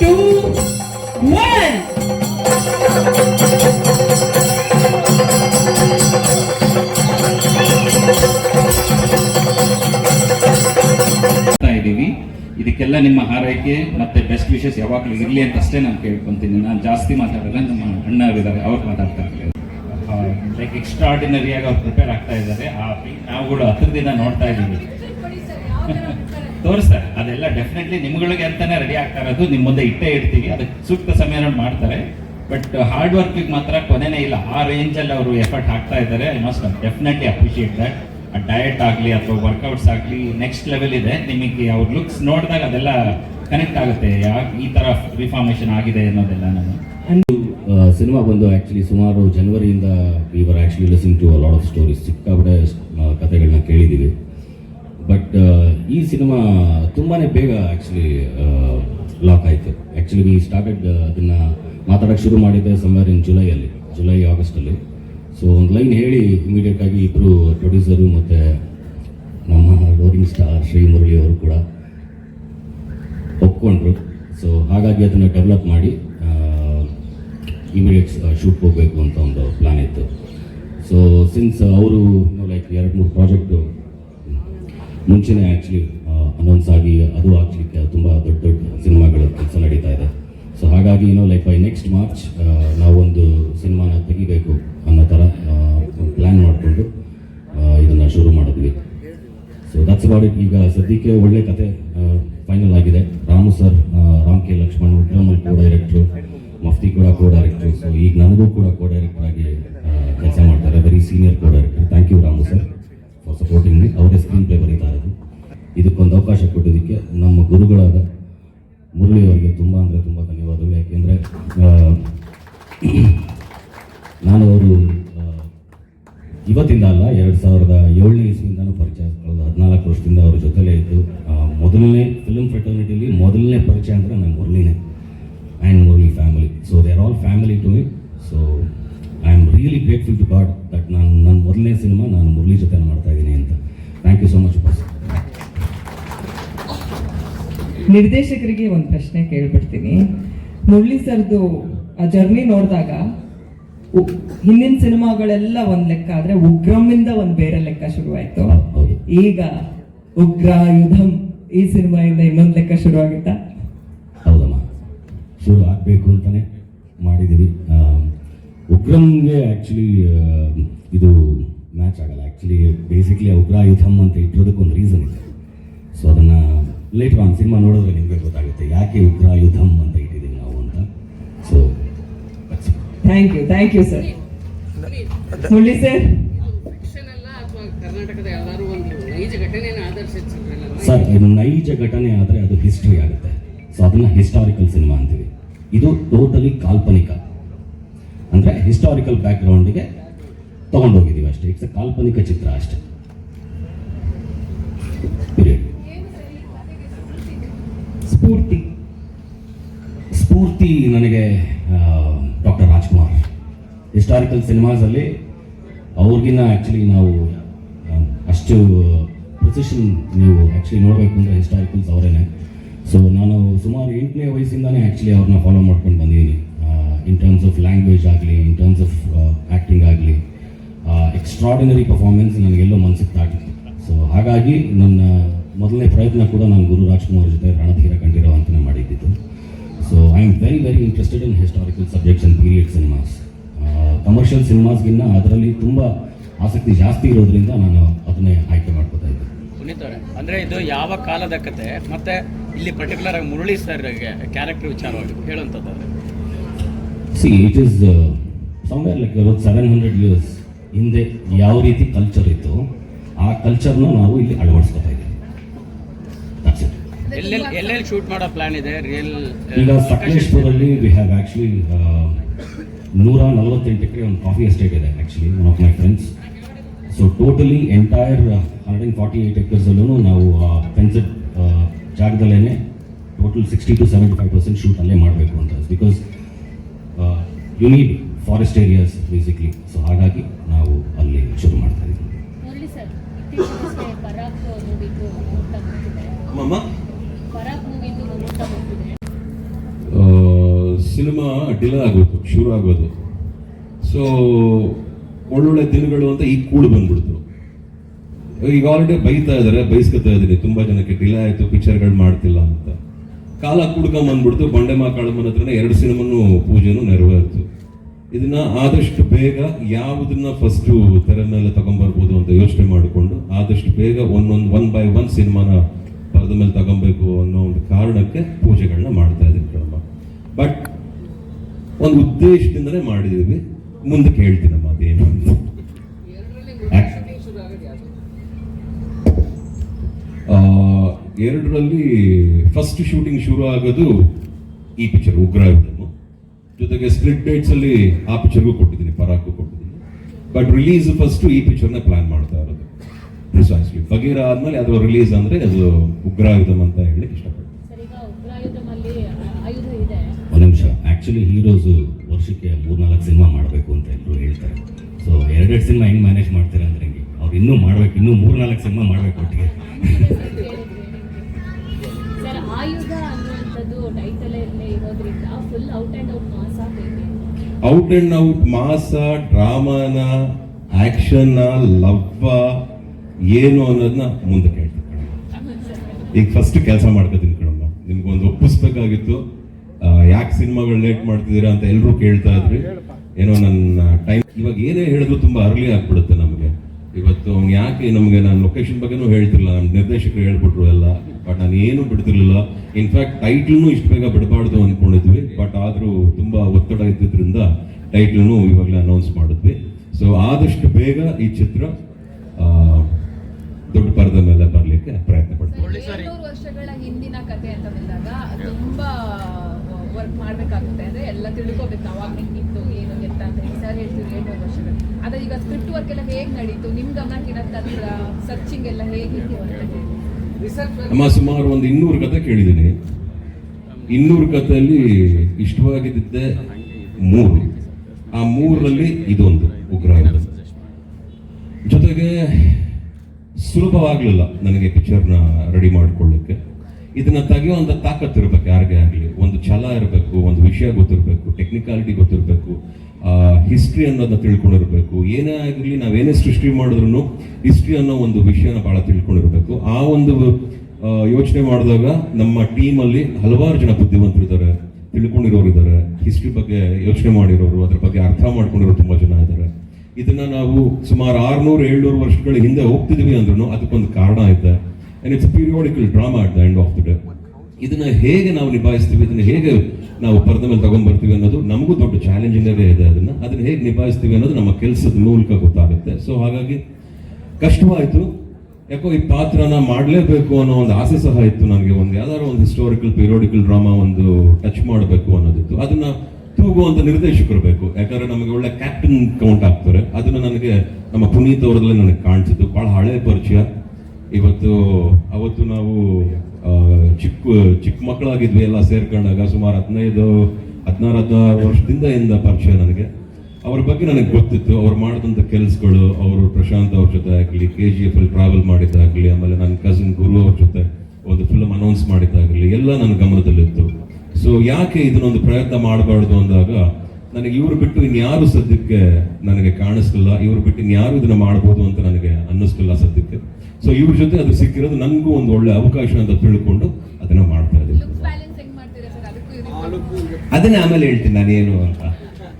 two, ಇದ್ದೀವಿ. ಇದಕ್ಕೆಲ್ಲ ನಿಮ್ಮ ಹಾರೈಕೆ ಮತ್ತೆ ಬೆಸ್ಟ್ ವಿಶಸ್ ಯಾವಾಗಲೂ ಇರಲಿ ಅಂತ ಅಷ್ಟೇ ನಾನು ಕೇಳ್ಕೊಂತೀನಿ. ನಾನು ಜಾಸ್ತಿ ಮಾತಾಡಲ್ಲ ನಮ್ಮ ಇದ್ದಾರೆ ಅವ್ರು ಮಾತಾಡ್ತಾ ಇದ್ದಾರೆ. ಲೈಕ್ ಎಕ್ಸ್ಟ್ರಾ ಆರ್ಡಿನರಿಯಾಗಿ ಅವ್ರು ಪ್ರಿಪೇರ್ ಆಗ್ತಾ ಇದ್ದಾರೆ. ಆ ಕೂಡ ನಾವುಗಳು ದಿನ ನೋಡ್ತಾ ಇದ್ದೀವಿ. ತೋರಿಸ್ತಾರೆ. ಅದೆಲ್ಲ ಡೆಫಿನೆಟ್ಲಿ ನಿಮ್ಗಳಿಗೆ ಅಂತಾನೆ ರೆಡಿ ಆಗ್ತಾ ಇರೋದು. ನಿಮ್ಮ ಮುಂದೆ ಇಟ್ಟೇ ಇರ್ತೀವಿ ಅದಕ್ಕೆ ಸೂಕ್ತ ಸಮಯ ಮಾಡ್ತಾರೆ. ಬಟ್ ಹಾರ್ಡ್ ವರ್ಕಿಗೆ ಮಾತ್ರ ಕೊನೆನೇ ಇಲ್ಲ. ಆ ರೇಂಜಲ್ಲಿ ಅವರು ಎಫರ್ಟ್ ಹಾಕ್ತಾ ಇದ್ದಾರೆ. I must definitely appreciate that diet ಆಗಲಿ ಅಥವಾ ವರ್ಕೌಟ್ಸ್ ಆಗಲಿ ನೆಕ್ಸ್ಟ್ ಲೆವೆಲ್ ಇದೆ. ನಿಮಗೆ ಅವ್ರ ಲುಕ್ಸ್ ನೋಡಿದಾಗ ಅದೆಲ್ಲ ಕನೆಕ್ಟ್ ಆಗುತ್ತೆ. ಯಾಕೆ ಈ ಥರ ರಿಫಾರ್ಮೇಷನ್ ಆಗಿದೆ ಅನ್ನೋದೆಲ್ಲ ನಾನು. ಸಿನಿಮಾ ಬಂದು ಆ್ಯಕ್ಚುಲಿ ಸುಮಾರು ಜನವರಿಯಿಂದ we were actually listening to lot of stories ಸಿಕ್ಕಾಪಟ್ಟೆ ಕಥೆಗಳನ್ನ ಕೇಳಿದ್ದೀವಿ. ಬಟ್ ಈ ಸಿನಿಮಾ ತುಂಬಾ ಬೇಗ ಆ್ಯಕ್ಚುಲಿ ಲಾಕ್ ಆಯಿತು. ಆ್ಯಕ್ಚುಲಿ ವಿ ಸ್ಟಾರ್ಟೆಡ್ ಅದನ್ನು ಮಾತಾಡೋಕ್ಕೆ ಶುರು ಮಾಡಿದ್ದೆ ಸಮ್ವೇರ್ ಇನ್ ಜುಲೈಯಲ್ಲಿ ಜುಲೈ ಆಗಸ್ಟಲ್ಲಿ ಸೊ ಒಂದು ಲೈನ್ ಹೇಳಿ ಇಮಿಡಿಯೇಟ್ ಆಗಿ ಇಬ್ಬರು ಪ್ರೊಡ್ಯೂಸರು ಮತ್ತು ನಮ್ಮ ರೋರಿಂಗ್ ಸ್ಟಾರ್ ಶ್ರೀ ಮುರಳಿ ಅವರು ಕೂಡ ಒಪ್ಕೊಂಡ್ರು. ಸೊ ಹಾಗಾಗಿ ಅದನ್ನು ಡೆವಲಪ್ ಮಾಡಿ ಇಮಿಡಿಯೇಟ್ ಶೂಟ್ ಹೋಗಬೇಕು ಅಂತ ಒಂದು ಪ್ಲ್ಯಾನ್ ಇತ್ತು. ಸೊ ಸಿನ್ಸ್ ಅವರು ಲೈಕ್ ಎರಡು, ಮೂರು ಪ್ರಾಜೆಕ್ಟು ಮುಂಚೆನೇ ಆ್ಯಕ್ಚುಲಿ ಅನೌನ್ಸ್ ಆಗಿ ಅದು ಆಗ್ಲಿಕ್ಕೆ ತುಂಬ ದೊಡ್ಡ ದೊಡ್ಡ ಸಿನಿಮಾಗಳು ಕೆಲಸ ನಡೀತಾ ಇದೆ. ಸೊ ಹಾಗಾಗಿ ಏನೋ ಲೈಕ್ ಬೈ ನೆಕ್ಸ್ಟ್ ಮಾರ್ಚ್ ನಾವೊಂದು ಸಿನಿಮಾನ ತೆಗಿಬೇಕು ಅನ್ನೋ ಥರ ಪ್ಲ್ಯಾನ್ ಮಾಡಿಕೊಂಡು ಇದನ್ನು ಶುರು ಮಾಡಿದ್ವಿ. ಸೊ ದಟ್ಸ್ ಅಬೌಟ್ ಈಗ ಸದ್ಯಕ್ಕೆ ಒಳ್ಳೆ ಕತೆ ಫೈನಲ್ ಆಗಿದೆ. ರಾಮು ಸರ್ ರಾಮ್ ಕೆ ಲಕ್ಷ್ಮಣ್, ವಿಕ್ರಮಲ್ ಕೋ ಡೈರೆಕ್ಟ್ರು ಮಫ್ತಿ ಕೂಡ ಕೋ ಡೈರೆಕ್ಟ್ರು ಸೊ ಈಗ ನನಗೂ ಕೂಡ ಕೋ ಡೈರೆಕ್ಟರ್ ಆಗಿ ಕೆಲಸ ಮಾಡ್ತಾರೆ. Very senior co director for ಅವರೇ ಸ್ಕ್ರೀನ್ ಪ್ಲೇ ಬರೀತಾ ಇರೋದು. ಇದಕ್ಕೊಂದು ಅವಕಾಶ ಕೊಟ್ಟಿದ್ದಕ್ಕೆ ನಮ್ಮ ಗುರುಗಳಾದ ಮುರಳಿ ಅವರಿಗೆ ತುಂಬ ಅಂದರೆ ತುಂಬ ಧನ್ಯವಾದಗಳು. ಯಾಕೆಂದರೆ ನಾನು ಅವರು ಇವತ್ತಿಂದ ಅಲ್ಲ, ಎರಡು ಸಾವಿರದ ಏಳನೇ ಇಸ್ವಿಯಿಂದನೂ ಪರಿಚಯ, ಕಳೆದ ಹದಿನಾಲ್ಕು ವರ್ಷದಿಂದ ಅವ್ರ ಜೊತೆಲೇ ಇದ್ದು ಮೊದಲನೇ ಫಿಲ್ಮ್ ಫೆಟರ್ನಿಟಿಲಿ ಮೊದಲನೇ ಪರಿಚಯ ಅಂದರೆ ನಾನು ಮುರಳಿನೇ. And Murali family so they are all family to me so am really grateful to God that ನಾನು ನನ್ನ ಮೊದಲನೇ ಸಿನಿಮಾ ನಾನು ಮುರಳಿ ಜೊತೆ ಮಾಡ್ತಾ ಇದ್ದೀನಿ ಅಂತ. Thank you so much boss ನಿರ್ದೇಶಕರಿಗೆ ಒಂದು ಪ್ರಶ್ನೆ ಕೇಳ್ಬಿಡ್ತೀನಿ. ಮುರಳಿ ಸರ್ದು ಆ ಜರ್ನಿ ನೋಡಿದಾಗ ಹಿಂದಿನ ಸಿನಿಮಾಗಳೆಲ್ಲ ಒಂದ್ ಲೆಕ್ಕ ಆದ್ರೆ ಉಗ್ರಮಿಂದ ಒಂದ್ ಬೇರೆ ಲೆಕ್ಕ ಶುರುವಾಯ್ತು. ಈಗ ಉಗ್ರ ಯುಧಂ ಈ ಸಿನಿಮಾಯಿಂದ ಇನ್ನೊಂದು ಲೆಕ್ಕ ಶುರುವಾಗಿತ್ತಾ? ಹೌದಮ್ಮ. ಶುರು ಆಗಬೇಕು ಅಂತಾನೆ ಮಾಡಿದ್ದೀವಿ ಉಗ್ರಂಗೆ ಆ್ಯಕ್ಚುಲಿ ಇದು ಮ್ಯಾಚ್ ಆಗಲ್ಲ. ಆ್ಯಕ್ಚುಲಿ ಬೇಸಿಕ್ಲಿ ಉಗ್ರ ಯುಧಮ್ ಅಂತ ಇಟ್ಟಿರೋದಕ್ಕೊಂದು ರೀಸನ್ ಇದೆ. ಸೊ ಅದನ್ನು ಲೇಟ್ ಆನ್ ಸಿನಿಮಾ ನೋಡಿದ್ರೆ ನಿಮಗೆ ಗೊತ್ತಾಗುತ್ತೆ ಯಾಕೆ ಉಗ್ರ ಯುಧಮ್ ಅಂತ ಇಟ್ಟಿದ್ದೀವಿ ನಾವು ಅಂತ. So thank you thank you sir ಮುಳ್ಳಿ sir fiction ಅಲ್ಲ ಅಥವಾ ಕರ್ನಾಟಕದ ಯಾವ್ದಾದ್ರು ಒಂದು ನೈಜ ಘಟನೆಯನ್ನು ಆಧರಿಸಿದ ಚಿತ್ರಗಳಲ್ಲ ಸರ್ ಇದು ನೈಜ ಘಟನೆ ಆದರೆ ಅದು ಹಿಸ್ಟ್ರಿ ಆಗುತ್ತೆ. ಸೊ ಅದನ್ನ ಹಿಸ್ಟಾರಿಕಲ್ ಸಿನಿಮಾ ಅಂತೀವಿ. ಇದು ಟೋಟಲಿ ಕಾಲ್ಪನಿಕ. ಅಂದರೆ ಹಿಸ್ಟಾರಿಕಲ್ ಬ್ಯಾಕ್ಗ್ರೌಂಡಿಗೆ ತಗೊಂಡೋಗಿದ್ದೀವಿ ಅಷ್ಟೇ. ಇಟ್ಸ್ ಕಾಲ್ಪನಿಕ ಚಿತ್ರ ಅಷ್ಟೇ. ಸ್ಫೂರ್ತಿ. ಸ್ಫೂರ್ತಿ ನನಗೆ ಡಾಕ್ಟರ್ ರಾಜ್ಕುಮಾರ್ ಹಿಸ್ಟಾರಿಕಲ್ ಸಿನಿಮಾಸಲ್ಲಿ ಅವ್ರಿಗಿನ್ನ ಆ್ಯಕ್ಚುಲಿ ನಾವು ಅಷ್ಟು ಪ್ರೊಸೆಷನ್ ನೀವು ಆ್ಯಕ್ಚುಲಿ ನೋಡಬೇಕು ಅಂದರೆ ಹಿಸ್ಟಾರಿಕಲ್ಸ್ ಅವರೇನೆ. ಸೊ ನಾನು ಸುಮಾರು ಎಂಟನೇ ವಯಸ್ಸಿಂದನೇ ಆ್ಯಕ್ಚುಲಿ ಅವ್ರನ್ನ ಫಾಲೋ ಮಾಡ್ಕೊಂಡು ಬಂದಿದ್ದೀನಿ. ಇನ್ ಟರ್ಮ್ಸ್ ಆಫ್ ಲ್ಯಾಂಗ್ವೇಜ್ ಆಗಲಿ ಇನ್ ಟರ್ಮ್ಸ್ ಆಫ್ ಆ್ಯಕ್ಟಿಂಗ್ ಆಗಲಿ ಎಕ್ಸ್ಟ್ರಾಡಿನರಿ ಪರ್ಫಾರ್ಮೆನ್ಸ್ ನನಗೆಲ್ಲೋ ಮನಸ್ಸಿಗೆ ತಾಟಿತ್ತು ಸೊ ಹಾಗಾಗಿ ನನ್ನ ಮೊದಲನೇ ಪ್ರಯತ್ನ ಕೂಡ ನಾನು ಗುರು ರಾಜ್ಕುಮಾರ್ ಜೊತೆ ರಣಧೀರ ಕಂಡಿರೋ ಅಂತಲೇ ಮಾಡಿದ್ದಿದ್ದು so I am very very interested in historical subjects and period cinemas commercial ಸಿನಿಮಾಸ್ಗಿನ್ನ ಅದರಲ್ಲಿ ತುಂಬ ಆಸಕ್ತಿ ಜಾಸ್ತಿ ಇರೋದ್ರಿಂದ ನಾನು ಅದನ್ನೇ ಆಯ್ಕೆ ಮಾಡ್ಕೋತಾ ಇದ್ದೆ. ಪುನೀತ್ ಅವರೇ, ಅಂದ್ರೆ ಇದು ಯಾವ ಕಾಲದ ಕತೆ, ಮತ್ತು ಇಲ್ಲಿ ಪರ್ಟಿಕ್ಯುಲರ್ ಆಗಿ ಮುರಳಿ ಸರ್ಗೆ ಕ್ಯಾರೆಕ್ಟರ್ ವಿಚಾರವಾಗಿ ಹೇಳುವಂಥದ್ದು see it is somewhere like around seven hundred years ಹಿಂದೆ ಯಾವ ರೀತಿ ಕಲ್ಚರ್ ಇತ್ತು ಆ ಕಲ್ಚರ್ನ ನಾವು ಇಲ್ಲಿ ಅಳವಡಿಸ್ಕೊತಾ ಇದ್ದೀವಿ. ಎಲ್ಲೆಲ್ಲಿ ಎಲ್ಲೆಲ್ಲಿ ಶೂಟ್ ಮಾಡೋ ಪ್ಲಾನ್ ಇದೆ? ರಿಯಲ್ ಈಗ ಸಕಲೇಶ್ಪುರಲ್ಲಿ ವಿ ಹ್ಯಾವ್ ಆ್ಯಕ್ಚುಲಿ ನೂರ ನಲವತ್ತೆಂಟು ಎಕರೆ ಒಂದು ಕಾಫಿ ಎಸ್ಟೇಟ್ ಇದೆ actually one of my friends so totally entire hundred and forty eight ಎಕರ್ಸಲ್ಲೂ ನಾವು ಫೆನ್ಸೆಡ್ ಜಾಗದಲ್ಲೇ total sixty to seventy five percent shoot ಅಲ್ಲೇ ಮಾಡಬೇಕು ಅಂತ. Because you need forest areas basically so ಹಾಗಾಗಿ ನಾವು ಅಲ್ಲಿ ಶುರು ಮಾಡ್ತಾ ಇದ್ದೀವಿ. ಸಿನಿಮಾ ಡಿಲೇ ಆಗೋದು ಶುರು ಆಗೋದು. ಸೊ ಒಳ್ಳೊಳ್ಳೆ ದಿನಗಳು ಅಂತ ಈಗ ಕೂಡು ಬಂದ್ಬಿಡ್ತು. ಈಗ ಆಲ್ರೆಡಿ ಬೈತಾ ಇದ್ದಾರೆ ಬೈಸ್ಕೊತಾ ಇದ್ದೀನಿ. ತುಂಬಾ ಜನಕ್ಕೆ ಡಿಲೇ ಆಯಿತು ಪಿಕ್ಚರ್ಗಳು ಮಾಡ್ತಿಲ್ಲ ಅಂತ. ಕಾಲ ಕುಡ್ಕೊಂಬಂದ್ಬಿಡ್ತು ಬಂಡೆ ಮಾಕಾಳಮ್ಮನ ಹತ್ರನೇ ಎರಡು ಸಿನಿಮಾನು ಪೂಜೆನೂ ನೆರವೇರ್ತು. ಇದನ್ನ ಆದಷ್ಟು ಬೇಗ ಯಾವುದನ್ನ ಫಸ್ಟ್ ತೆರೆ ಮೇಲೆ ತಗೊಂಡ್ಬರ್ಬೋದು ಅಂತ ಯೋಚನೆ ಮಾಡಿಕೊಂಡು, ಆದಷ್ಟು ಬೇಗ ಒಂದೊಂದು ಒನ್ ಬೈ ಒನ್ ಸಿನಿಮಾನ ಪರದ ಮೇಲೆ ತಗೊಬೇಕು ಅನ್ನೋ ಒಂದು ಕಾರಣಕ್ಕೆ ಪೂಜೆಗಳನ್ನ ಮಾಡ್ತಾ ಇದ್ದೀನಿ ಕಣಮ್ಮ. ಬಟ್ ಒಂದು ಉದ್ದೇಶದಿಂದಲೇ ಮಾಡಿದೀವಿ. ಮುಂದಕ್ಕೆ ಹೇಳ್ತೀನಮ್ಮ ಅದೇನು ಎರಡರಲ್ಲಿ ಆಕ್- ಶೂಟಿಂಗ್ ಶುರು ಆಗೋದು ಯಾವುದು ಆ, ಎರಡರಲ್ಲಿ ಫಸ್ಟ್ ಶೂಟಿಂಗ್ ಶುರು ಆಗೋದು ಈ ಪಿಕ್ಚರ್ ಉಗ್ರಯುಧಮ್ ಜೊತೆಗೆ ಸ್ಪ್ಲಿಟ್ ಡೇಟ್ಸ್ ಅಲ್ಲಿ ಆ ಪಿಕ್ಚರ್ಗೂ ಕೊಟ್ಟಿದ್ದೀನಿ ಪರಾಕು ಕೊಟ್ಟಿದ್ದೀನಿ. ಬಟ್ ರಿಲೀಸ್ ಫಸ್ಟ್ ಈ ಪಿಕ್ಚರ್ನ ಪ್ಲಾನ್ ಮಾಡ್ತಾ ಇರೋದು. ಪ್ರಿಸೈಸ್ಲಿ ಬಗೀರ ಆದ್ಮೇಲೆ ಅದು ರಿಲೀಸ್ ಅಂದ್ರೆ ಅದು ಉಗ್ರಯುಧಮ್ ಅಂತ ಹೇಳಿ ಇಷ್ಟಪಡ್ತೀನಿ. ಸರ್ ಈಗ ಉಗ್ರಾಯುಧಮಲ್ಲಿ ಆಯುಧ ಇದೆ. ಒಂದು ನಿಮಿಷ. ಆ್ಯಕ್ಚುಲಿ ಹೀರೋಸ್ ವರ್ಷಕ್ಕೆ ಮೂರ್ನಾಲ್ಕು ಸಿನಿಮಾ ಮಾಡಬೇಕು ಅಂತ ಎಲ್ಲರೂ ಹೇಳ್ತಾರೆ. ಸೊ ಎರಡೆರಡು ಸಿನಿಮಾ ಹೆಂಗೆ ಮ್ಯಾನೇಜ್ ಮಾಡ್ತಾರೆ ಅಂದ್ರೆ ಹೆಂಗೆ? ಅವ್ರು ಇನ್ನೂ ಮಾಡ್ಬೇಕು ಇನ್ನೂ ಮೂರ್ನಾಲ್ಕು ಸಿನಿಮಾ ಮಾಡಬೇಕು ಒಟ್ಟಿಗೆ. ಅನ್ನುವಂಥದ್ದು ಟೈಟಲ್ ಇರೋದ್ರಿಂದ full out and out mass out and out mass ಡ್ರಾಮಾನ action ಲವ್ವ ಏನು ಅನ್ನೋದನ್ನ ಮುಂದೆ ಕೇಳ್ತೀನಿ ಈಗ ಫಸ್ಟ್ ಕೆಲಸ ಮಾಡ್ಕೋತೀನಿ ಕಣಮ್ಮ. ನಿಮ್ಗೊಂದು ಒಪ್ಪಿಸ್ಬೇಕಾಗಿತ್ತು. ಯಾಕೆ ಸಿನಿಮಾಗಳು ಲೇಟ್ ಮಾಡ್ತಿದ್ದೀರಾ ಅಂತ ಎಲ್ಲರೂ ಕೇಳ್ತಾ ಇದ್ರಿ. ಏನೋ ನನ್ನ ಟೈಮ್ ಇವಾಗ ಏನೇ ಹೇಳಿದ್ರು ತುಂಬಾ ಅರ್ಲಿ ಆಗ್ಬಿಡುತ್ತೆ ನಮಗೆ. ಇವತ್ತು ಅವ್ನು ಯಾಕೆ ನಮಗೆ ನಾನು ಲೊಕೇಶನ್ ಬಗ್ಗೆನೂ ಹೇಳ್ತಿಲ್ಲ ನಮ್ಮ ನಿರ್ದೇಶಕರು ಹೇಳ್ಬಿಟ್ರು ಎಲ್ಲ. ಬಟ್ ನಾನು ಏನು ಬಿಡ್ತಿರ್ಲಿಲ್ಲ. ಇನ್ಫ್ಯಾಕ್ಟ್ ಟೈಟ್ಲೂ ಇಷ್ಟು ಬೇಗ ಬಿಡಬಾರ್ದು ಅಂದ್ಕೊಂಡಿದ್ವಿ ಬಟ್ ಆದರೂ ತುಂಬಾ ಒತ್ತಡ ಇದ್ದಿದ್ರಿಂದ ಟೈಟ್ಲೂ ಇವಾಗಲೇ ಅನೌನ್ಸ್ ಮಾಡಿದ್ವಿ. ಸೊ ಆದಷ್ಟು ಬೇಗ ಈ ಚಿತ್ರ ಆ, ದೊಡ್ಡ ಪರದ ಮೇಲೆ ಬರಲಿಕ್ಕೆ ಪ್ರಯತ್ನ ಪಡ್ತೀವಿ. ವರ್ಷಗಳ ಹಿಂದಿನ ಕತೆ ಅಂತ ಬಂದಾಗ ತುಂಬಾ ವರ್ಕ್ ಮಾಡಬೇಕಾಗುತ್ತೆ. ಅಂದ್ರೆ ಎಲ್ಲ ತಿಳ್ಕೋಬೇಕು. ನಾವು ಅವಾಗ ಹೆಂಗಿತ್ತು ಏನು ಎತ್ತ ಅಂತ ಸರ್ ಹೇಳ್ತೀವಿ ಏಳ್ನೂರು ವರ್ಷಗಳು. ಅದೇ ಈಗ ಸ್ಕ್ರಿಪ್ಟ್ ವರ್ಕ್ ಎಲ್ಲ ಹೇಗೆ ನಡೀತು? ನಿಮ್ ಗಮನಕ್ಕೆ ಇರೋ ಸರ್ಚಿಂಗ್ ಎಲ್ಲ ಹೇಗಿತ್ತು ಅಂತ ಹೇಳಿ. ಅಮ್ಮ, ಸುಮಾರು ಒಂದು ಇನ್ನೂರು ಕತೆ ಕೇಳಿದ್ದೀನಿ. ಇನ್ನೂರು ಕಥೆಯಲ್ಲಿ ಇಷ್ಟವಾಗಿದ್ದೆ ಮೂರು. ಆ ಮೂರರಲ್ಲಿ ಇದೊಂದು ಉಗ್ರ ಜೊತೆಗೆ ಸುಲಭವಾಗ್ಲಿಲ್ಲ ನನಗೆ ಪಿಕ್ಚರ್ನ ರೆಡಿ ಮಾಡಿಕೊಳ್ಳಕ್ಕೆ. ಇದನ್ನ ತೆಗೆಯುವಂಥ ತಾಕತ್ತು ಇರಬೇಕು ಯಾರಿಗೇ ಆಗಲಿ. ಒಂದು ಛಲ ಇರಬೇಕು, ಒಂದು ವಿಷಯ ಗೊತ್ತಿರಬೇಕು ಟೆಕ್ನಿಕಾಲಿಟಿ ಗೊತ್ತಿರಬೇಕು. ಹಿಸ್ಟ್ರಿ ಅನ್ನೋದನ್ನ ತಿಳ್ಕೊಂಡಿರ್ಬೇಕು. ಏನೇ ಆಗಿರಲಿ ನಾವೇನೇ ಸೃಷ್ಟಿ ಮಾಡಿದ್ರು ಹಿಸ್ಟ್ರಿ ಅನ್ನೋ ಒಂದು ವಿಷಯನ ಬಹಳ ತಿಳ್ಕೊಂಡಿರ್ಬೇಕು. ಆ ಒಂದು ಯೋಚನೆ ಮಾಡಿದಾಗ ನಮ್ಮ ಟೀಮಲ್ಲಿ ಹಲವಾರು ಜನ ಬುದ್ಧಿವಂತರಿದ್ದಾರೆ, ತಿಳ್ಕೊಂಡಿರೋರು ಇದ್ದಾರೆ. ಹಿಸ್ಟ್ರಿ ಬಗ್ಗೆ ಯೋಚನೆ ಮಾಡಿರೋರು, ಅದ್ರ ಬಗ್ಗೆ ಅರ್ಥ ಮಾಡ್ಕೊಂಡಿರೋರು ತುಂಬಾ ಜನ ಇದ್ದಾರೆ. ಇದನ್ನ ನಾವು ಸುಮಾರು ಆರ್ನೂರು, ಏಳ್ನೂರು ವರ್ಷಗಳ ಹಿಂದೆ ಹೋಗ್ತಿದ್ವಿ ಅಂದ್ರೂ ಅದಕ್ಕೊಂದು ಕಾರಣ ಇದೆ. It's periodical drama at the end of the day ಇದನ್ನ ಹೇಗೆ ನಾವು ನಿಭಾಯಿಸ್ತೀವಿ, ಇದನ್ನ ಹೇಗೆ ನಾವು ಪರದ ಮೇಲೆ ತಗೊಂಡ್ಬರ್ತೀವಿ ಅನ್ನೋದು ನಮಗೂ ದೊಡ್ಡ ಚಾಲೆಂಜಿಂಗೇ ಇದೆ ಅದನ್ನ. ಅದನ್ನ ಹೇಗೆ ನಿಭಾಯಿಸ್ತೀವಿ ಅನ್ನೋದು ನಮ್ಮ ಕೆಲಸದ ಮೂಲಕ ಗೊತ್ತಾಗುತ್ತೆ. ಸೊ ಹಾಗಾಗಿ ಕಷ್ಟವಾಯಿತು. ಯಾಕೋ ಈ ಪಾತ್ರನ ಮಾಡಲೇಬೇಕು ಅನ್ನೋ ಒಂದು ಆಸೆ ಸಹ ಇತ್ತು ನನಗೆ. ಒಂದು ಯಾವ್ದಾದ್ರು ಒಂದು ಹಿಸ್ಟೋರಿಕಲ್ ಪೀರಿಯೋಡಿಕಲ್ ಡ್ರಾಮಾ ಒಂದು ಟಚ್ ಮಾಡಬೇಕು ಅನ್ನೋದಿತ್ತು. ಅದನ್ನ ತೂಗುವಂತ ನಿರ್ದೇಶಕರು ಬೇಕು. ಯಾಕಂದ್ರೆ ನಮಗೆ ಒಳ್ಳೆ ಕ್ಯಾಪ್ಟನ್ ಕೌಂಟ್ ಆಗ್ತಾರೆ. ಅದನ್ನ ನನಗೆ ನಮ್ಮ ಪುನೀತ್ ಅವರಲ್ಲೇ ನನಗೆ ಕಾಣಿಸಿದ್ದು ಬಹಳ ಹಳೆ ಪರಿಚಯ. ಇವತ್ತು, ಅವತ್ತು ನಾವು ಚಿಕ್ಕ ಚಿಕ್ಕ ಮಕ್ಕಳಾಗಿದ್ವಿ ಎಲ್ಲ ಸೇರ್ಕೊಂಡಾಗ ಸುಮಾರು ಹದಿನೈದು ಹದಿನಾರು ಹದಿನಾರು ವರ್ಷದಿಂದ ಇಂದ ಪರಿಚಯ ನನಗೆ. ಅವ್ರ ಬಗ್ಗೆ ನನಗೆ ಗೊತ್ತಿತ್ತು, ಅವ್ರು ಮಾಡಿದಂಥ ಕೆಲಸಗಳು, ಅವರು ಪ್ರಶಾಂತ್ ಅವ್ರ ಜೊತೆ ಆಗಲಿ ಕೆ ಜಿ ಎಫ್ ಅಲ್ಲಿ ಟ್ರಾವೆಲ್ ಮಾಡಿದ್ದಾಗಲಿ, ಆಮೇಲೆ ನನ್ನ ಕಸಿನ್ ಗುರು ಅವ್ರ ಜೊತೆ ಒಂದು ಫಿಲ್ಮ್ ಅನೌನ್ಸ್ ಮಾಡಿದ್ದಾಗಲಿ, ಎಲ್ಲ ನನ್ನ ಗಮನದಲ್ಲಿತ್ತು. ಸೊ ಯಾಕೆ ಇದನ್ನೊಂದು ಪ್ರಯತ್ನ ಮಾಡಬಾರ್ದು ಅಂದಾಗ, ನನಗೆ ಇವರು ಬಿಟ್ಟು ಇನ್ಯಾರು ಸದ್ಯಕ್ಕೆ ನನಗೆ ಕಾಣಿಸ್ಲಿಲ್ಲ, ಇವ್ರು ಬಿಟ್ಟು ಇನ್ಯಾರು ಇದನ್ನ ಮಾಡ್ಬೋದು ಅಂತ ನನಗೆ ಅನ್ನಿಸ್ಲಿಲ್ಲ ಸದ್ಯಕ್ಕೆ. ಸೊ ಇವ್ರ ಜೊತೆ ಅದು ಸಿಕ್ಕಿರೋದು ನನಗೂ ಒಂದು ಒಳ್ಳೆ ಅವಕಾಶ ಅಂತ ತಿಳ್ಕೊಂಡು ಅದನ್ನ ಮಾಡ್ತಾ ಇದ್ದೀನಿ. ಅದನ್ನೇ ಬ್ಯಾಲೆನ್ಸ್ ಸರ್? ಅದಕ್ಕೂ ಅದನ್ನ ಆಮೇಲೆ ಹೇಳ್ತೀನಿ ನಾನೇನು ಅಂತ.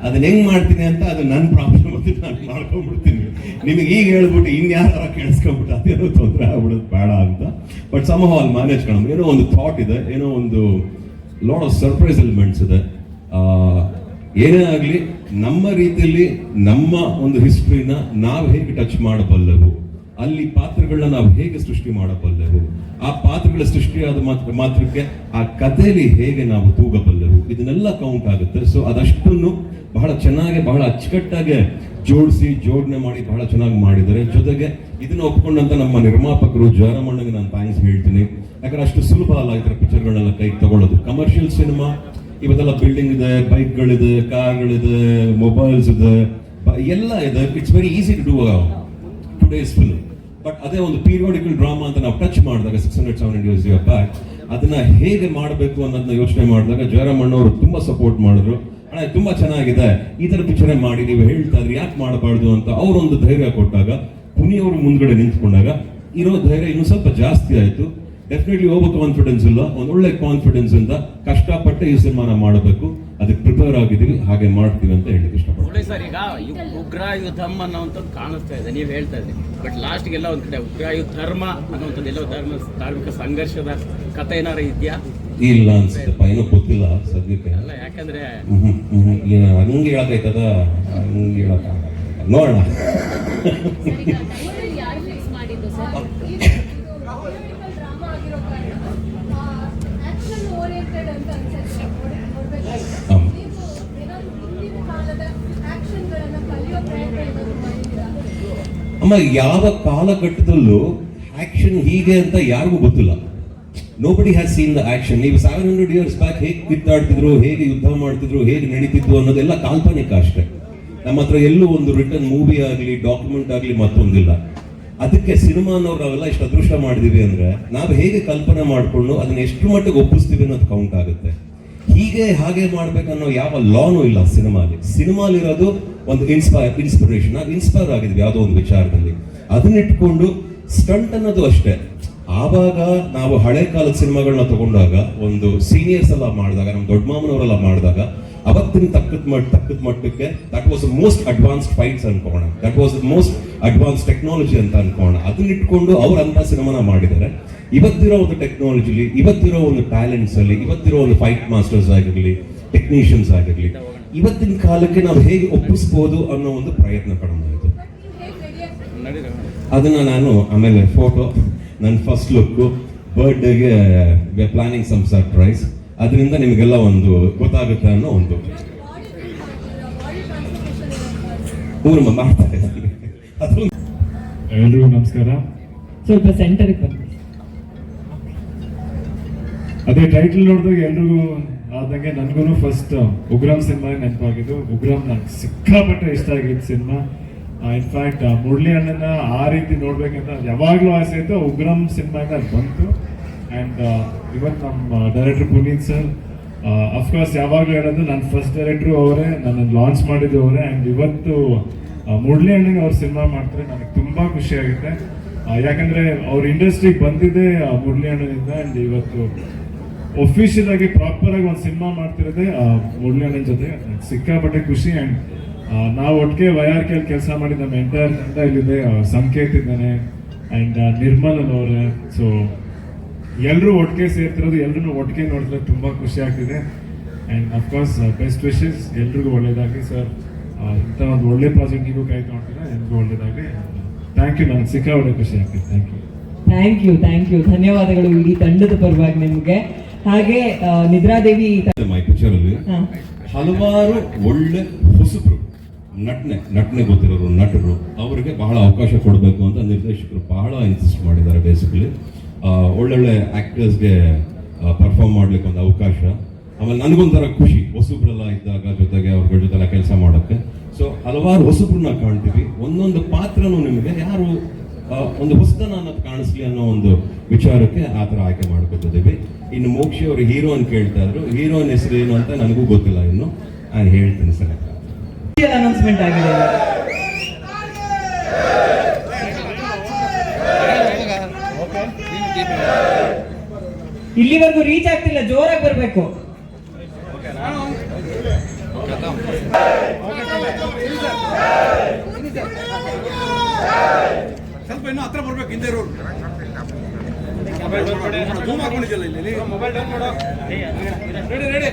ಅದನ್ನ ಹೆಂಗ್ ಮಾಡ್ತೀನಿ ಅಂತ ಅದು ನನ್ನ ಪ್ರಾಬ್ಲಮ್ ಅಂತ ನಾನು ಮಾಡ್ಕೊಂಡ್ಬಿಡ್ತೀನಿ. ನಿಮಗೆ ಈಗ ಹೇಳ್ಬಿಟ್ಟು ಇನ್ಯಾರ ಕೇಳಿಸ್ಕೊಂಡ್ಬಿಟ್ಟು ಅದೇನೋ ತೊಂದರೆ ಆಗ್ಬಿಡೋದು ಬೇಡ ಅಂತ. ಬಟ್ ಸಮಹ ಅಲ್ಲಿ ಮ್ಯಾನೇಜ್ ಮಾಡೋಣ. ಏನೋ ಒಂದು ಥಾಟ್ ಇದೆ ಏನೋ ಒಂದು ಲಾಟ್ ಆಫ್ ಸರ್ಪ್ರೈಸ್ ಎಲಿಮೆಂಟ್ಸ್ ಇದೆ. ಏನೇ ಆಗಲಿ ನಮ್ಮ ರೀತಿಯಲ್ಲಿ ನಮ್ಮ ಒಂದು ಹಿಸ್ಟ್ರಿನ ನಾವು ಹೇಗೆ ಟಚ್ ಮಾಡಬಲ್ಲೆವು? ಅಲ್ಲಿ ಪಾತ್ರಗಳನ್ನ ನಾವು ಹೇಗೆ ಸೃಷ್ಟಿ ಮಾಡಬಲ್ಲೆವು? ಆ ಪಾತ್ರಗಳ ಸೃಷ್ಟಿಯಾದ ಮಾತ್ರ, ಮಾತ್ರಕ್ಕೆ ಆ ಕಥೆಯಲ್ಲಿ ಹೇಗೆ ನಾವು ತೂಗಬಲ್ಲೆವು? ಇದನ್ನೆಲ್ಲ ಕೌಂಟ್ ಆಗುತ್ತೆ. ಸೊ ಅದಷ್ಟನ್ನು ಬಹಳ ಚೆನ್ನಾಗಿ, ಬಹಳ ಅಚ್ಚುಕಟ್ಟಾಗಿ ಜೋಡಿಸಿ, ಜೋಡಣೆ ಮಾಡಿ ಬಹಳ ಚೆನ್ನಾಗಿ ಮಾಡಿದ್ದಾರೆ. ಜೊತೆಗೆ ಇದನ್ನ ಒಪ್ಕೊಂಡಂತ ನಮ್ಮ ನಿರ್ಮಾಪಕರು ಜಯರಾಮಣ್ಣಗೆ ನಾನು ಥ್ಯಾಂಕ್ಸ್ ಹೇಳ್ತೀನಿ. ಯಾಕಂದ್ರೆ ಅಷ್ಟು ಸುಲಭ ಅಲ್ಲ ಈ ಥರ ಪಿಕ್ಚರ್ಗಳನ್ನೆಲ್ಲ ಕೈಗೆ ತಗೊಳ್ಳೋದು. ಕಮರ್ಷಿಯಲ್ ಸಿನಿಮಾ ಇವತ್ತೆಲ್ಲ ಬಿಲ್ಡಿಂಗ್ ಇದೆ ಬೈಕ್ಗಳಿದೆ ಕಾರ್ಗಳಿದೆ ಮೊಬೈಲ್ಸ್ ಇದೆ ಎಲ್ಲ ಇದೆ. It's very easy to do today's film but ಅದೇ ಒಂದು ಪೀರಿಯೋಡಿಕಲ್ ಡ್ರಾಮಾ ಅಂತ ನಾವು ಟಚ್ ಮಾಡಿದಾಗ six hundred seven years back ಅದನ್ನ ಹೇಗೆ ಮಾಡಬೇಕು ಅನ್ನೋದನ್ನ ಯೋಚನೆ ಮಾಡಿದಾಗ ಜಯರಾಮಣ್ಣ ಅವರು ತುಂಬಾ ಸಪೋರ್ಟ್ ಮಾಡಿದ್ರು. ಅಣ್ಣ ತುಂಬಾ ಚೆನ್ನಾಗಿದೆ. ಈ ಥರ ಪಿಕ್ಚರ್ ಮಾಡಿ, ನೀವು ಹೇಳ್ತಾ ಇದ್ರಿ, ಯಾಕೆ ಮಾಡಬಾರ್ದು ಅಂತ ಅವರೊಂದು ಧೈರ್ಯ ಕೊಟ್ಟಾಗ, ಪುನಿಯವರು ಮುಂದ್ಗಡೆ ನಿಂತ್ಕೊಂಡಾಗ, ಇರೋ ಧೈರ್ಯ ಇನ್ನೂ ಸ್ವಲ್ಪ ಜಾಸ್ತಿ ಆಯ್ತು. ಡೆಫಿನೆಟ್ಲಿ ಓವರ್ ಕಾನ್ಫಿಡೆನ್ಸ್ ಇಲ್ಲ. ಒಂದು ಒಳ್ಳೆ ಕಾನ್ಫಿಡೆನ್ಸ್ ಇಂದ ಕಷ್ಟಪಟ್ಟು ಈ ಸಿನಿಮಾನ ಮಾಡಬೇಕು. ಅದಕ್ಕೆ ಪ್ರಿಪೇರ್ ಆಗಿದ್ದೀವಿ. ಹಾಗೆ ಮಾಡ್ತೀವಿ ಅಂತ ಹೇಳಿ ಇಷ್ಟಪಡ್ತೀನಿ. ಸರ್ ಈಗ ಉಗ್ರ ಯುದ್ಧಮ್ ಅನ್ನೋವಂಥದ್ದು ಕಾಣಿಸ್ತಾ ಇದೆ. ನೀವು ಹೇಳ್ತಾ ಇದ್ದೀರಿ. ಬಟ್ ಲಾಸ್ಟ್ಗೆಲ್ಲ ಒಂದು ಕಡೆ ಉಗ್ರ ಧರ್ಮ ಅನ್ನೋಂಥದ್ದು ಎಲ್ಲೋ ಧರ್ಮ ಧಾರ್ಮಿಕ ಸಂಘರ್ಷದ ಕಥೆ ಏನಾರು ಇದೆಯಾ? ಇಲ್ಲ ಅನ್ಸುತ್ತಪ್ಪ. ಏನೋ ಗೊತ್ತಿಲ್ಲ ಸದ್ಯಕ್ಕೆ. ಅಲ್ಲ ಯಾಕಂದ್ರೆ ಹ್ಮ್, ಹೇಳಬೇಕದ ಹಂಗೆ ಹೇಳಕ್ಕಾಯ್ತದ ಹಂಗೆ ಹೇಳಕ್ಕಾಗಲ್ಲ ನೋಡೋಣ. ಅಮ್ಮ, ಯಾವ ಕಾಲಘಟ್ಟದಲ್ಲೂ ಆಕ್ಷನ್ ಹೀಗೆ ಅಂತ ಯಾರಿಗೂ ಗೊತ್ತಿಲ್ಲ. Nobody has seen the action ನೀವು ಸೆವೆನ್ ಹಂಡ್ರೆಡ್ ಇಯರ್ಸ್ ಬ್ಯಾಕ್ ಹೇಗೆ ಕಿತ್ತಾಡ್ತಿದ್ರು, ಹೇಗೆ ಯುದ್ಧ ಮಾಡ್ತಿದ್ರು, ಹೇಗೆ ನಡೀತಿದ್ರು ಅನ್ನೋದೆಲ್ಲ ಕಾಲ್ಪನಿಕ ಅಷ್ಟೇ. ನಮ್ಮ ಹತ್ರ ಎಲ್ಲೂ ಒಂದು ರಿಟರ್ನ್ ಮೂವಿ ಆಗಲಿ ಡಾಕ್ಯುಮೆಂಟ್ ಆಗಲಿ ಮತ್ತೊಂದಿಲ್ಲ. ಅದಕ್ಕೆ ಸಿನಿಮಾನವ್ರು ನಾವೆಲ್ಲ ಇಷ್ಟು ಅದೃಷ್ಟ ಮಾಡಿದೀವಿ ಅಂದ್ರೆ ನಾವು ಹೇಗೆ ಕಲ್ಪನೆ ಮಾಡಿಕೊಂಡು ಅದನ್ನ ಎಷ್ಟು ಮಟ್ಟಿಗೆ ಒಪ್ಪಿಸ್ತೀವಿ ಅನ್ನೋದು ಕೌಂಟ್ ಆಗುತ್ತೆ. ಹೀಗೆ ಹಾಗೆ ಮಾಡ್ಬೇಕನ್ನೋ ಯಾವ ಲಾನು ಇಲ್ಲ ಸಿನಿಮಾಲಿ. ಸಿನಿಮಾಲಿರೋದು ಒಂದು ಇನ್ಸ್ಪೈರ್ ಇನ್ಸ್ಪಿರೇಷನ್ ನಾವು ಇನ್ಸ್ಪೈರ್ ಆಗಿದ್ವಿ ಯಾವುದೋ ಒಂದು ವಿಚಾರದಲ್ಲಿ. ಅದನ್ನಿಟ್ಕೊಂಡು ಸ್ಟಂಟ್ ಅನ್ನೋದು ಅಷ್ಟೇ. ಆವಾಗ ನಾವು ಹಳೆ ಕಾಲದ ಸಿನಿಮಾಗಳನ್ನ ತಗೊಂಡಾಗ, ಒಂದು ಸೀನಿಯರ್ಸ್ ಎಲ್ಲ ಮಾಡಿದಾಗ, ನಮ್ಮ ದೊಡ್ಡ ಮಾಮನವರೆಲ್ಲ ಮಾಡಿದಾಗ ಅವತ್ತಿನ ತಕ್ಕದ ಮಟ್ ತಕ್ಕದ ಮಟ್ಟಕ್ಕೆ that was most advanced fights ಅನ್ಕೋಣ. That was most advance technology ಅಂತ ಅನ್ಕೋಣ. ಅದನ್ನ ಇಟ್ಕೊಂಡು ಅವ್ರು ಅಂತ ಸಿನಿಮಾನ ಮಾಡಿದ್ದಾರೆ ಇವತ್ತಿರೋ ಒಂದು ಟೆಕ್ನಾಲಜಿಲಿ ಇವತ್ತಿರೋ ಒಂದು ಟ್ಯಾಲೆಂಟ್ಸ್ ಅಲ್ಲಿ ಇವತ್ತಿರೋ ಒಂದು ಫೈಟ್ ಮಾಸ್ಟರ್ಸ್ ಆಗಿರಲಿ ಟೆಕ್ನಿಷಿಯನ್ಸ್ ಆಗಿರಲಿ, ಇವತ್ತಿನ ಕಾಲಕ್ಕೆ ನಾವು ಹೇಗೆ ಒಪ್ಪಿಸ್ಬೋದು ಅನ್ನೋ ಒಂದು ಪ್ರಯತ್ನ ನಡೀರಿ ಅದನ್ನ ನಾನು ಆಮೇಲೆ ಫೋಟೋ ನನ್ನ ಫಸ್ಟ್ ಲುಕ್ ಬರ್ಡೇಗೆ ವಿ ಪ್ಲಾನಿಂಗ್ ಸಮ್ ಸರ್ಪ್ರೈಸ್ ಅದರಿಂದ ನಿಮಗೆಲ್ಲ ಒಂದು ಗೊತ್ತಾಗುತ್ತೆ ಅನ್ನೋ ಒಂದು ಮಾಡ್ತೀರಾ. ಎಲ್ರಿಗೂ ನಮಸ್ಕಾರ. ಸ್ವಲ್ಪ ಸೆಂಟರ್ಗೆ ಬನ್ನಿ. ಅದೇ ಟೈಟಲ್ ನೋಡಿದಾಗ ಎಲ್ರಿಗೂ ಆದಂಗೆ ನನಗೂ ಫಸ್ಟ್ ಉಗ್ರಾಮ್ ಸಿನಿಮಾ ನೆನಪಾಗಿದ್ದು. ಉಗ್ರಾಮ್ ನಂಗೆ ಸಿಕ್ಕಾಪಟ್ಟೆ ಇಷ್ಟ ಆಗಿದ್ದು ಸಿನಿಮಾ. ಇನ್ಫ್ಯಾಕ್ಟ್ ಮುರಳಿ ಅಣ್ಣನ ಆ ರೀತಿ ನೋಡ್ಬೇಕಂತ ಯಾವಾಗಲೂ ಆಸೆ ಇತ್ತು. ಉಗ್ರಾಮ್ ಸಿನಿಮಾ ಬಂತು. ಆ್ಯಂಡ್ ಇವತ್ತು ನಮ್ಮ ಡೈರೆಕ್ಟರ್ ಪುನೀತ್ ಸರ್ ಅಫ್ಕೋರ್ಸ್ ಯಾವಾಗಲೂ ಹೇಳೋದು ನನ್ನ ಫಸ್ಟ್ ಡೈರೆಕ್ಟ್ರು ಅವರೇ ನನ್ನನ್ನು ಲಾಂಚ್ ಮಾಡಿದ್ದು ಅವರೇ. ಆ್ಯಂಡ್ ಇವತ್ತು ಮುರಳಿ ಅಣ್ಣಗೆ ಅವ್ರು ಸಿನಿಮಾ ಮಾಡ್ತಾರೆ. ನನಗೆ ತುಂಬ ಖುಷಿ ಆಗುತ್ತೆ. ಆ, ಯಾಕಂದ್ರೆ ಅವ್ರ ಇಂಡಸ್ಟ್ರಿಗೆ ಬಂದಿದ್ದೇ ಮುರಳಿ ಅಣ್ಣನಿಂದ ಆ್ಯಂಡ್ ಇವತ್ತು ಒಫಿಷಿಯಲ್ ಆಗಿ ಪ್ರಾಪರ್ ಆಗಿ ಒಂದು ಸಿನಿಮಾ ಮಾಡ್ತಿರೋದೆ ಮುರಳಿ ಅಣ್ಣನ ಜೊತೆ. ಸಿಕ್ಕಾಪಟ್ಟೆ ಖುಷಿ. ಆ್ಯಂಡ್ ನಾವು ಒಟ್ಟಿಗೆ ವೈ ಆರ್ ಕೆ ಕೆಲಸ ಮಾಡಿ ನಮ್ಮ ಎಂಟೈರ್ ತಂಡ ಇಲ್ಲಿದೆ ಸಂಕೇತ್ ಇದ್ದಾನೆ. ಆ್ಯಂಡ್ ನಿರ್ಮಲ್ ಅವರೇ. ಸೊ ಎಲ್ಲರೂ ಒಟ್ಟಿಗೆ ಸೇರ್ತಿರೋದು ಎಲ್ಲರೂ ಒಟ್ಟಿಗೆ ನೋಡಿದ್ರೆ ತುಂಬ ಖುಷಿ ಆಗ್ತಿದೆ. ಆ್ಯಂಡ್ ಅಫ್ಕೋರ್ಸ್ ಬೆಸ್ಟ್ ವಿಶಸ್ ಎಲ್ರಿಗೂ ಒಳ್ಳೇದಾಗಲಿ ಸರ್ ಇಂಥ ಒಂದು ಒಳ್ಳೆ ಪ್ರಾಜೆಕ್ಟ್ ನೀವು ಕೈ ತೊಗೊಂಡಿದ್ರೆ ಎಲ್ರಿಗೂ ಒಳ್ಳೇದಾಗಲಿ. ಥ್ಯಾಂಕ್ ಯು ನನಗೆ ಸಿಕ್ಕಾಪಟ್ಟೆ ಖುಷಿ ಆಗ್ತಿದೆ. Thank you thank you thank you ಧನ್ಯವಾದಗಳು ಇಡೀ ತಂಡದ ಪರವಾಗಿ ನಿಮಗೆ. ಹಾಗೆ ನಿದ್ರಾದೇವಿ ಮೈ ಹಲವಾರು ಒಳ್ಳೆ ಹೊಸಬ್ರು ನಟನೆ ನಟನೆ ಗೊತ್ತಿರೋರು ನಟರು ಅವರಿಗೆ ಬಹಳ ಅವಕಾಶ ಕೊಡಬೇಕು ಅಂತ ನಿರ್ದೇಶಕರು ಬಹಳ ಇನ್ಸಿಸ್ಟ್ ಮಾಡಿದ್ದಾರೆ ಬೇಸಿಕಲಿ ಒಳ್ಳೊಳ್ಳೆ ಆಕ್ಟರ್ಸ್ಗೆ ಪರ್ಫಾರ್ಮ್ ಮಾಡ್ಲಿಕ್ಕೆ ಒಂದು ಅವಕಾಶ. ಆಮೇಲೆ ನನಗೊಂಥರ ಖುಷಿ, ಹೊಸಬ್ರೆಲ್ಲ ಇದ್ದಾಗ ಜೊತೆಗೆ ಅವ್ರ ಜೊತೆಲ್ಲ ಕೆಲಸ ಮಾಡೋಕ್ಕೆ. ಸೊ ಹಲವಾರು ಹೊಸಬ್ರನ್ನ ಕಾಣ್ತೀವಿ. ಒಂದೊಂದು ಪಾತ್ರನೂ ನಿಮಗೆ ಯಾರು ಒಂದು ಹೊಸತನ ಅನ್ನೋದು ಕಾಣಿಸ್ಲಿ ಅನ್ನೋ ಒಂದು ವಿಚಾರಕ್ಕೆ ಆ ಥರ ಆಯ್ಕೆ ಮಾಡ್ಕೊತಿದ್ದೀವಿ. ಇನ್ನು ಮೋಕ್ಷಿ ಅವರು ಹೀರೋ ಅಂತ ಕೇಳ್ತಾ ಇದ್ರು. ಹೀರೋನ್ ಹೆಸರು ಏನು ಅಂತ ನನಗೂ ಗೊತ್ತಿಲ್ಲ ಇನ್ನು. ನಾನು ಹೇಳ್ತೀನಿ ಸರ್. ಅನೌನ್ಸ್ಮೆಂಟ್ ಆಗಿದೆ. ಇಲ್ಲಿವರೆಗೂ ರೀಚ್ ಆಗ್ತಿಲ್ಲ ಜೋರಾಗಿ ಬರಬೇಕು. ಸ್ವಲ್ಪ ಇನ್ನೂ ಹತ್ರ ಬರ್ಬೇಕು ಹಿಂದೆ ರೋಡ್ ಝೂಮ್ ಹಾಕೊಂಡಿದ್ಯಲ್ಲ ಇಲ್ಲಿ ಮೊಬೈಲ್ ಡೌನ್ ಮಾಡು ರೆಡಿ ರೆಡಿ